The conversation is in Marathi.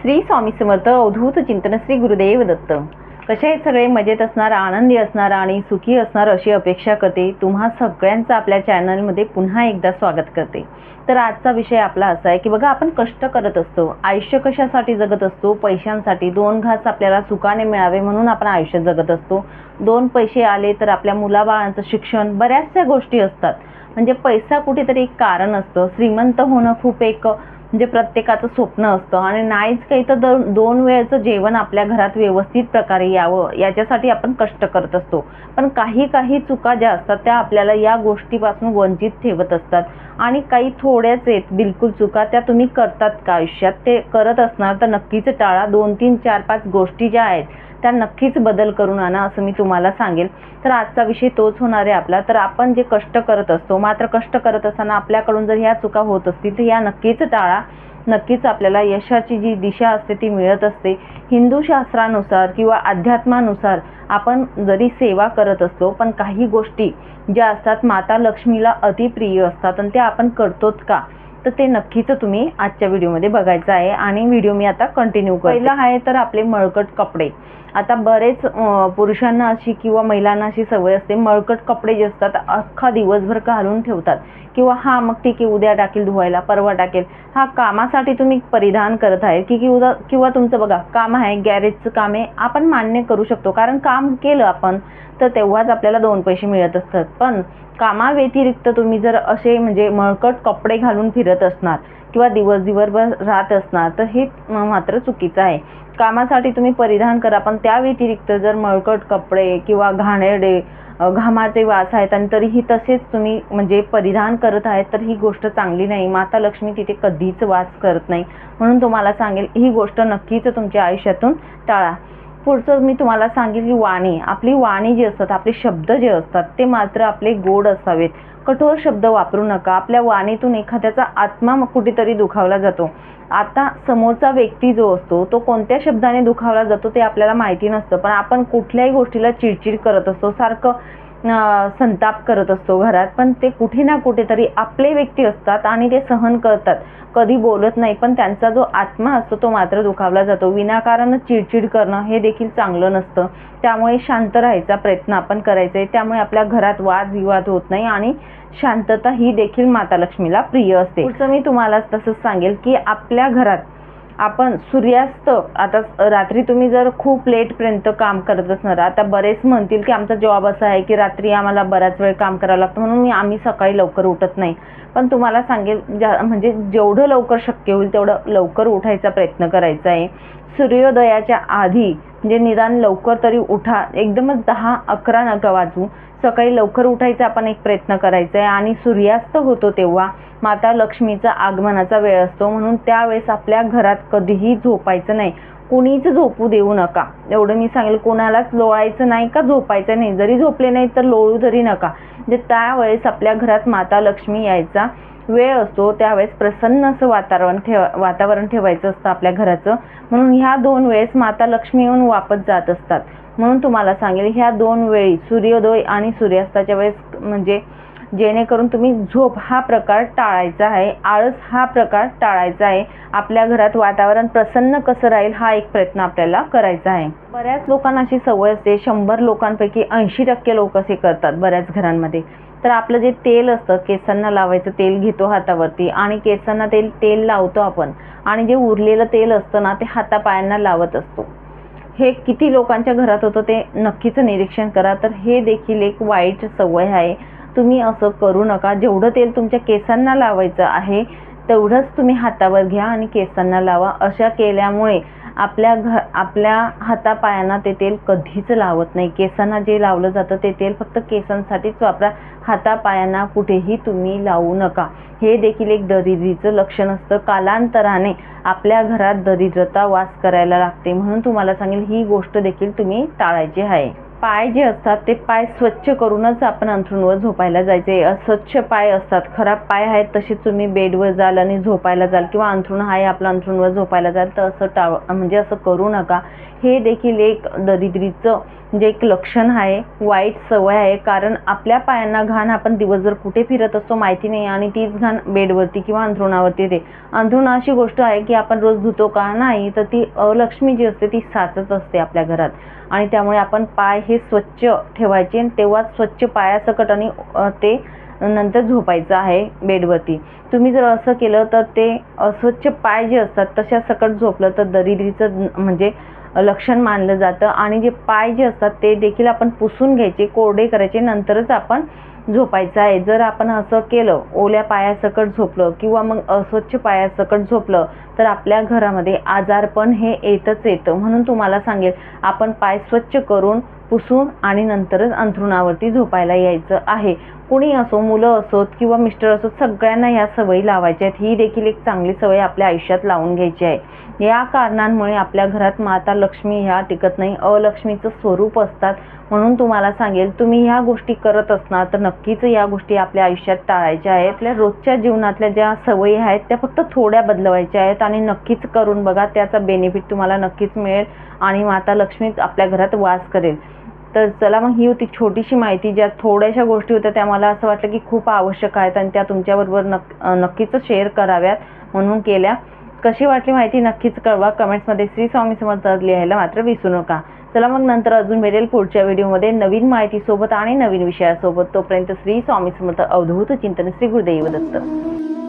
श्री स्वामी समर्थ अवधूत चिंतन श्री गुरुदेव दत्त. कसे आहेत सगळे? मजेत असणार आनंदी असणार आणि सुखी असणार अशी अपेक्षा करते. तुम्हा सगळ्यांचं आपल्या चॅनलमध्ये पुन्हा एकदा स्वागत करते. तर आजचा विषय आपला असा आहे की बघा आपण कष्ट करत असतो आयुष्य कशासाठी जगत असतो पैशांसाठी. दोन घास आपल्याला सुखाने मिळावे म्हणून आपण आयुष्य जगत असतो. दोन पैसे आले तर आपल्या मुलाबाळांचं शिक्षण बऱ्याचशा गोष्टी असतात. म्हणजे पैसा कुठेतरी एक कारण असतं. श्रीमंत होणं खूप एक म्हणजे प्रत्येकाचं स्वप्न असतं. आणि नाहीच काही तर दर दोन वेळचं जेवण आपल्या घरात व्यवस्थित प्रकारे यावं याच्यासाठी आपण कष्ट करत असतो. पण काही काही चुका ज्या असतात त्या आपल्याला या गोष्टीपासून वंचित ठेवत असतात. आणि काही थोड्याच आहेत बिलकुल चुका त्या तुम्ही करतात का आयुष्यात? ते करत असणार तर नक्कीच टाळा. दोन तीन चार पाच गोष्टी ज्या आहेत त्या नक्कीच बदल करून आणा असं मी तुम्हाला सांगेल. तर आजचा विषय तोच होणार आहे आपला. तर आपण जे कष्ट करत असतो मात्र कष्ट करत असताना आपल्याकडून जर ह्या चुका होत असतील तर या नक्कीच टाळा. नक्कीच आपल्याला यशाची जी दिशा असते ती मिळत असते. हिंदू शास्त्रानुसार किंवा अध्यात्मानुसार आपण जरी सेवा करत असतो पण काही गोष्टी ज्या असतात माता लक्ष्मीला अतिप्रिय असतात आणि त्या आपण करतोच का? तर ते नक्कीच तुम्ही आजच्या व्हिडिओमध्ये बघायचं आहे आणि व्हिडिओ मी आता कंटिन्यू करते. आहे तर आपले मळकट कपडे. आता बरेच पुरुषांना अशी किंवा महिलांना अशी सवय असते मळकट कपडे जे असतात अख्खा दिवसभर घालून ठेवतात. किंवा हा मग ठीक आहे उद्या टाकेल धुवायला परवा टाकेल. हा कामासाठी तुम्ही परिधान करत आहे की किंवा किंवा तुमचं बघा काम आहे गॅरेजचं काम आहे आपण मान्य करू शकतो. कारण काम केलं आपण तर तेव्हाच आपल्याला दोन पैसे मिळत असतात. पण कामाव्यतिरिक्त तुम्ही जर असे म्हणजे मळकट कपडे घालून फिरत असणार किंवा दिवस दिवसभर राहत असणार तर हे मात्र चुकीचं आहे. कामासाठी तुम्ही परिधान करा पण त्या व्यतिरिक्त जर मळकट कपडे किंवा घाणेरडे घामाचे वास आहेत आणि तरीही तसेच तुम्ही म्हणजे परिधान करत आहेत तर ही गोष्ट चांगली नाही. माता लक्ष्मी तिथे कधीच वास करत नाही. म्हणून तुम्हाला सांगेल ही गोष्ट नक्कीच तुमच्या आयुष्यातून टाळा. पुढचं मी तुम्हाला सांगेल की वाणी. आपली वाणी जी असतात आपले शब्द जे असतात ते मात्र आपले गोड असावेत. कठोर शब्द वापरू नका. आपल्या वाणीतून एखाद्याचा आत्मा मग कुठेतरी दुखावला जातो. आता समोरचा व्यक्ती जो असतो तो कोणत्या शब्दाने दुखावला जातो ते आपल्याला माहिती नसतं. पण आपण कुठल्याही गोष्टीला चिडचिड करत असतो. सारखं संताप करत असतो घरात. पण ते कुठे ना कुठेतरी आपले व्यक्ती असतात आणि ते सहन करतात. कधी बोलत नाही पण त्यांचा जो आत्मा असतो तो मात्र दुखावला जातो. विनाकारण चिडचिड करणं हे देखील चांगलं नसतं. त्यामुळे शांत राहायचा प्रयत्न आपण करायचा. आहे त्यामुळे आपल्या घरात वादविवाद होत नाही आणि शांतता ही देखील माता लक्ष्मीला प्रिय असते. पुढचं मी तुम्हाला तसंच सांगेल की आपल्या घरात आपण सूर्यास्त आता रात्री तुम्ही जर खूप लेटपर्यंत काम करत असणार आता बरेच म्हणतील की आमचा जॉब असा आहे की रात्री आम्हाला बराच वेळ काम करावं लागतं म्हणून मी आम्ही सकाळी लवकर उठत नाही. पण तुम्हाला सांगेल ज्या म्हणजे जेवढं लवकर शक्य होईल तेवढं लवकर उठायचा प्रयत्न करायचा आहे. सूर्योदयाच्या आधी म्हणजे निदान लवकर तरी उठा एकदमच दहा अकरा नका वाजू सकाळी लवकर उठायचा आपण एक प्रयत्न करायचा आहे आणि सूर्यास्त होतो तेव्हा माता लक्ष्मीचा आगमनाचा वेळ असतो. म्हणून त्यावेळेस आपल्या घरात कधीही झोपायचं नाही. कुणीच झोपू देऊ नका. एवढं मी सांगेल कोणालाच लोळायचं नाही का? झोपायचं नाही. जरी झोपले नाही तर लोळू जरी नका. म्हणजे त्यावेळेस आपल्या घरात माता लक्ष्मी यायचा. वेळ असतो त्यावेळेस प्रसन्न असं वातावरण ठेवा वातावरण ठेवायचं असतं आपल्या घराचं. म्हणून ह्या दोन वेळेस माता लक्ष्मी येऊन वापस जात असतात. म्हणून तुम्हाला सांगेल ह्या दोन वेळी सूर्योदय आणि सूर्यास्ताच्या वेळेस म्हणजे जेणेकरून तुम्ही झोप हा प्रकार टाळायचा आहे आळस हा प्रकार टाळायचा आहे आपल्या घरात वातावरण प्रसन्न कसं राहील हा एक प्रयत्न आपल्याला करायचा आहे. बऱ्याच लोकांना अशी सवय असते शंभर लोकांपैकी ऐंशी टक्के लोक असे करतात बऱ्याच घरांमध्ये. तर आपलं जे तेल असतं केसांना लावायचं तेल घेतो हातावरती आणि केसांना तेल तेल लावतो आपण आणि जे उरलेलं तेल असतं ना ते हातापायांना लावत असतो. हे किती लोकांच्या घरात होतं ते नक्कीच निरीक्षण करा. तर हे देखील एक वाईट सवय आहे. तुम्ही असं करू नका. जेवढं तेल तुमच्या केसांना लावायचं आहे तेवढंच तुम्ही हातावर घ्या आणि केसांना लावा. अशा केल्यामुळे आपल्या घ आपल्या हातापायांना ते तेल कधीच लावत नाही. केसांना जे लावलं जातं ते तेल फक्त केसांसाठीच वापरा. हातापायांना कुठेही तुम्ही लावू नका. हे देखील एक दरिद्रीचं लक्षण असतं. कालांतराने आपल्या घरात दरिद्रता वास करायला लागते म्हणून तुम्हाला सांगेल ही गोष्ट देखील तुम्ही टाळायची आहे. पाय जे असतात ते पाय स्वच्छ करूनच आपण अंथरूणवर झोपायला जायचे. अस्वच्छ पाय असतात. खराब पाय आहेत तसेच तुम्ही बेडवर जाल आणि झोपायला जाल किंवा अंथरूण आहे आपलं अंथरूणवर झोपायला जाल तर असं टाळ म्हणजे असं करू नका. हे देखील एक दरिद्रीचं जे एक लक्षण आहे वाईट सवय आहे. कारण आपल्या पायांना घाण आपण दिवसभर कुठे फिरत असतो माहिती नाही आणि तीच घाण बेडवरती किंवा अंथरुणावरती येते. अंथरुण अशी गोष्ट आहे की आपण रोज धुतो का नाही तर ती अलक्ष्मी जी असते ती साचत असते आपल्या घरात. आणि त्यामुळे आपण पाय हे स्वच्छ ठेवायचे आणि तेव्हाच स्वच्छ पायासकट आणि ते नंतर झोपायचं आहे बेडवरती. तुम्ही जर असं केलं तर ते अस्वच्छ पाय जे असतात तशा सकट झोपलं तर दरिद्रीचं म्हणजे लक्षण मानलं जातं आणि जे पाय जे असतात ते देखील आपण पुसून घ्यायचे कोरडे करायचे नंतरच आपण झोपायचं आहे. जर आपण असं केलं ओल्या पायासकट झोपलं किंवा मग अस्वच्छ पायासकट झोपलं तर आपल्या घरामध्ये आजारपण हे येतच येतं. म्हणून तुम्हाला सांगेल आपण पाय स्वच्छ करून पुसून आणि नंतरच अंथरुणावरती झोपायला यायचं आहे. कुणी असो मुलं असोत किंवा मिस्टर असोत सगळ्यांना या सवयी लावायच्या आहेत. ही देखील एक चांगली सवय आपल्या आयुष्यात लावून घ्यायची आहे. या कारणांमुळे आपल्या घरात माता लक्ष्मी ह्या टिकत नाही. अलक्ष्मीचं स्वरूप असतात म्हणून तुम्हाला सांगेल तुम्ही ह्या गोष्टी करत असणार तर नक्कीच या गोष्टी आपल्या आयुष्यात टाळायच्या आहेत. आपल्या रोजच्या जीवनातल्या ज्या सवयी आहेत त्या फक्त थोड्या बदलवायच्या आहेत आणि नक्कीच करून बघा त्याचा बेनिफिट तुम्हाला नक्कीच मिळेल आणि माता लक्ष्मी आपल्या घरात वास करेल. तर चला मग ही होती छोटीशी माहिती ज्या थोड्याशा गोष्टी होत्या त्या मला असं वाटलं की खूप आवश्यक आहेत आणि त्या तुमच्याबरोबर नक् नक्कीच शेअर कराव्यात म्हणून केल्या. कशी वाटली माहिती नक्कीच कळवा. कमेंट्समध्ये श्री स्वामी समर्थ लिहायला मात्र विसरू नका. चला मग नंतर अजून भेटेल पुढच्या व्हिडिओमध्ये नवीन माहितीसोबत आणि नवीन विषयासोबत. तोपर्यंत श्री स्वामी समर्थ अवधूत चिंतन श्री गुरुदेव दत्त.